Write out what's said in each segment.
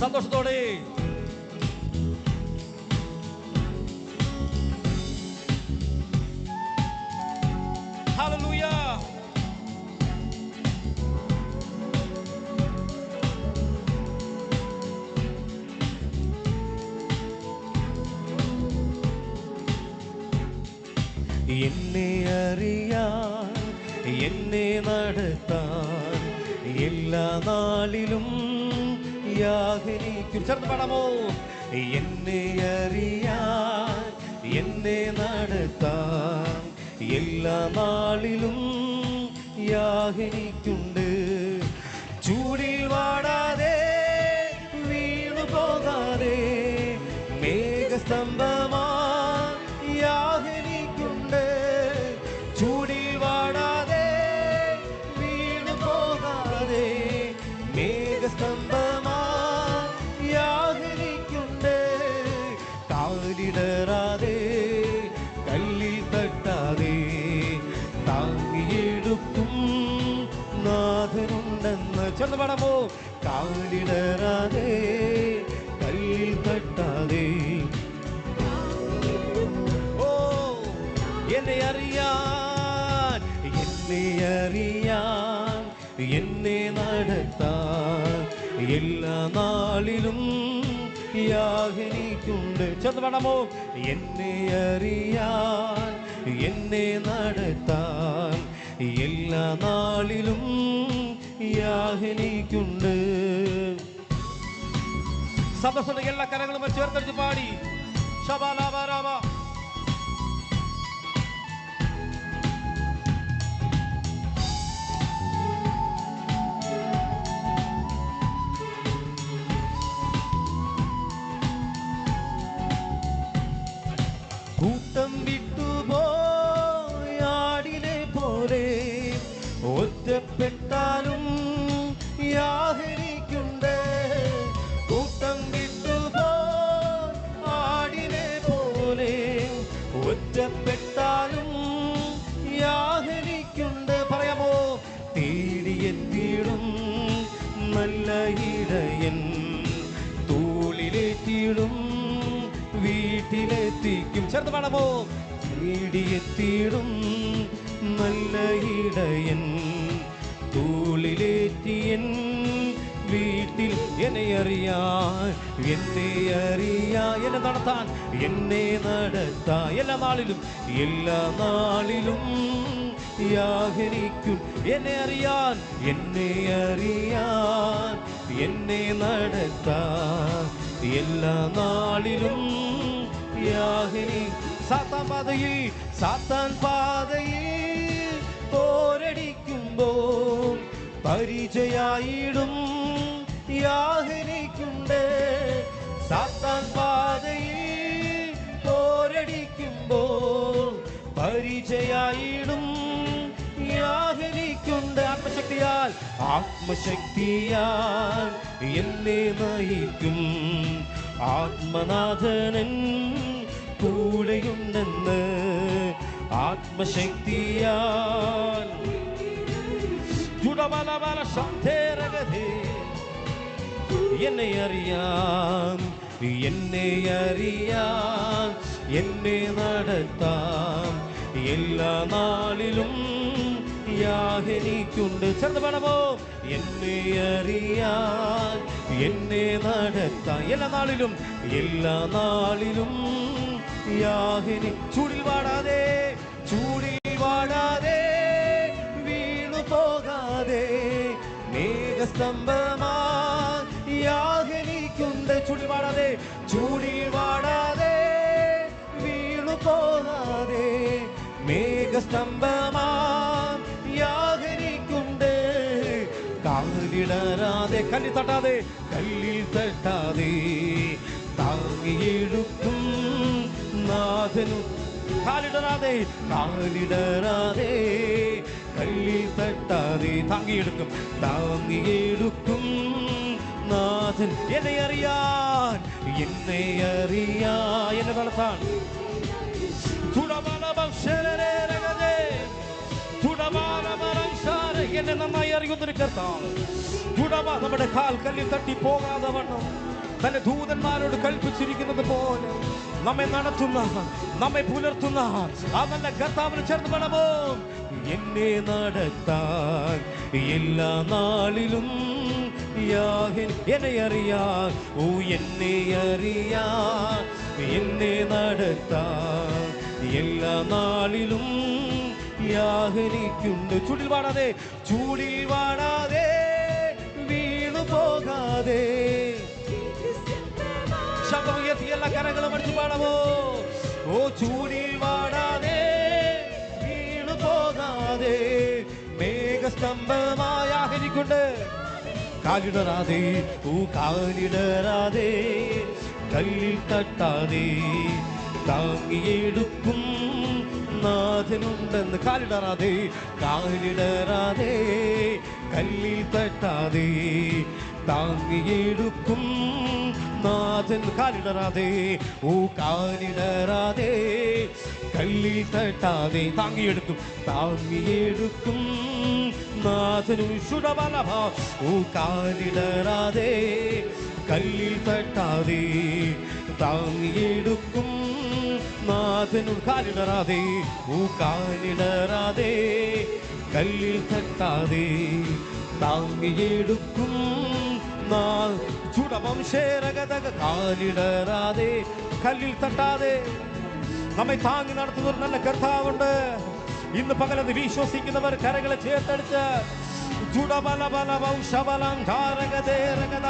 സന്തോഷത്തോടെ. എന്നെ അറിയാൻ എന്നെ നടത്താൻ എല്ലാ നാളിലും യാഹനിക്കും ചേർന്ന് പാടാമോ? എന്നെ അറിയാൻ എന്നെ നടത്താൻ എല്ലാ നാളിലും യാഹരിക്കുണ്ട് ചൂടിൽ വാടാതെ വീണു പോകാതെ മേഘസ്തംഭമാ ചെന്ന് പടമോ കാലിടറാതെ കല്ലിൽ തട്ടാതെ. ഓ എന്നെ അറിയാൻ എന്നെ അറിയാൻ എന്നെ നടത്താൻ എല്ലാ നാളിലും യാഹനിക്കുണ്ട് ചെന്ന് വേണമോ എന്നെ അറിയാൻ എന്നെ നടത്താൻ എല്ലാ നാളിലും യാഹനിക്കുണ്ട് സദസ്സുണ്ട് എല്ലാ കരങ്ങളും ചേർത്തടിച്ച് പാടി. ശബാലാബാരാബ കൂട്ടം വിട്ടുപോയാടിനെ പോലെ ഒറ്റപ്പെട്ടാലും ആടിനെ പോലെ പറയാമോ? വീട്ടിലെത്തിക്കും. ചേർത്ത് പാടാമോ? തേടിയെത്തിയിടും നല്ല ഇടയൻ. വീട്ടിൽ എന്നെ അറിയാൻ എന്നെ അറിയാ എന്നെ നടത്താൻ എന്നെ നടത്താ എല്ലാ നാളിലും എല്ലാ നാളിലും യാഹരിക്കും എന്നെ അറിയാൻ എന്നെ അറിയാൻ എന്നെ നടത്താൻ എല്ലാ നാളിലും യാഹിനി സാത്താൻ പാതയിൽ സാത്താൻ പാതയിൽ പോരടിക്കുമ്പോൾ പരിചയായിടും. പരിചയായിടും. യാഹനിക്കുണ്ട് ആത്മശക്തിയാൽ. ആത്മശക്തിയാൽ എന്നെ നയിക്കും. ആത്മനാഥനൻ കൂടെയുണ്ടെന്ന് ആത്മശക്തിയാൽ. ചുടബലബല ശബ്ദേരഗതേ എന്നെ അറിയാം എന്നെ അറിയാം. എന്നെ നടത്താം. എല്ലാ നാളിലും യാഹനിക്കുണ്ട്. ചേർന്ന് എന്നെ അറിയാൻ എന്നെ നടത്താം എല്ലാ നാളിലും എല്ലാ നാളിലും യാഹിനി ചൂടിൽ വാടാതെ ചൂടിൽ വാടാതെ വീണു പോകാതെ മേഘസ്തംഭമാ യാഹനിക്കുണ്ട്. ചൂടിൽ വാടാതെ ചൂടിൽ വാടാതെ മേഘസ്തംഭമാ കാലിടരാതെ കല്ലിൽ തട്ടാതെ കല്ലിൽ തട്ടാതെ. താങ്ങിയെടുക്കും നാഥനു കാലിടരാതെ കാലിടരാതെ കല്ലിൽ തട്ടാതെ. താങ്ങിയെടുക്കും താങ്ങിയെടുക്കും നാഥൻ. എന്നെ അറിയാൻ എന്നെ അറിയാ എന്നെ വളർത്താൻ. എന്നെ നന്നായി അറിയുന്നൊരു കർത്താവ് ചുടവ നമ്മുടെ കാൽ കല്ലിൽ തട്ടി പോകാതെ വണ്ണം തന്റെ ദൂതന്മാരോട് കൽപ്പിച്ചിരിക്കുന്നത് പോലെ നമ്മെ നടത്തുന്ന നമ്മെ പുലർത്തുന്ന ആ നല്ല കർത്താവിന് ചേർന്ന് വേണമോ എന്നെ നടത്താൻ എല്ലാ നാളിലും എന്നെ അറിയാൻ ഓ എന്നെ അറിയാൻ എന്നെ നടത്താൻ എല്ലാ നാളിലും യാഹനിക്കുണ്ട് ചൂടിൽ വാടാതെ ചൂടിൽ വാടാതെ വീണു പോകാതെ. എല്ലാ കരങ്ങളും അടിച്ചു പാടാമോ? ഓ ചൂടിൽ വാടാതെ വീണു പോകാതെ. മേഘസ്തംഭമായ ആഹരിക്കുണ്ട്. കാലിടറാതെ ഓ കാലിടറാതെ കല്ലിൽ തട്ടാതെ. താങ്ങിയെടുക്കും നാഥനുണ്ടെന്ന് കാലിടറാതെ കാലിടറാതെ കല്ലിൽ തട്ടാതെ. താങ്ങിയെടുക്കും നാഥൻ കാലിടറാതെ ഓ കാലിടറാതെ കല്ലിൽ തട്ടാതെ. താങ്ങിയെടുക്കും താങ്ങിയെടുക്കും നാഥനും ശുടബലഭ ഓ കാലിടറാതെ കല്ലിൽ തട്ടാതെ താങ്ങിയെടുക്കും നാഥനും കാലിടറാതെ ഊ കാലിടറാതെ കല്ലിൽ തട്ടാതെ താങ്ങിയെടുക്കും ചുടവംശേരകതക കാലിടറാതെ കല്ലിൽ തട്ടാതെ. നമ്മെ താങ്ങി നടത്തുന്ന ഒരു നല്ല കർത്താവുണ്ട്. ഇന്ന് പകലത് വിശ്വസിക്കുന്നവർ കരകളെ ചേർത്തെടുത്ത് ധാരകതേ രകത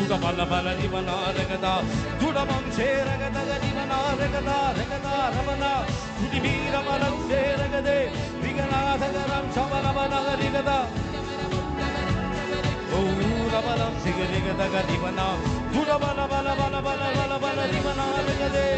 Duda bala bala diva na ragada, duda bamche ragada ga diva na ragada ragada ramana, bira bala bamche ragade, diga na ragada ram chama ramana ga ragada. Duda bala bamche ragada ga diva na, duda bala bala bala bala bala bala diva na ragade.